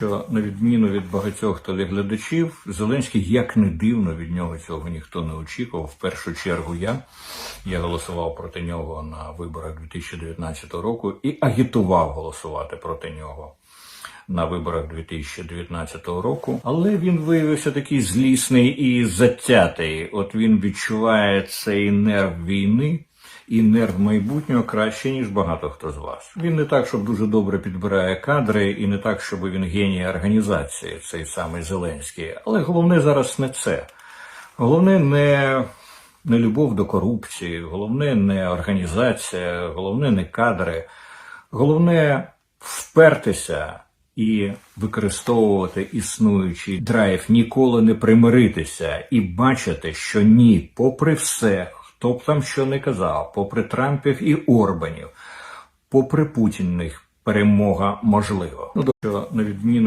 Що на відміну від багатьох телеглядачів, Зеленський, як не дивно, від нього цього ніхто не очікував. В першу чергу я. Я голосував проти нього на виборах 2019 року і агітував голосувати проти нього на виборах 2019 року. Але він виявився такий злісний і затятий. От він відчуває цей нерв війни і нерв майбутнього краще, ніж багато хто з вас. Він не так, щоб дуже добре підбирає кадри, і не так, щоб він геній організації, цей самий Зеленський. Але головне зараз не це. Головне не, не любов до корупції, головне не організація, головне не кадри, головне впертися і використовувати існуючий драйв, ніколи не примиритися і бачити, що ні, попри все, хто б там що не казав, попри Трампів і Орбанів, попри Путінних перемога можлива. Ну, що на відміну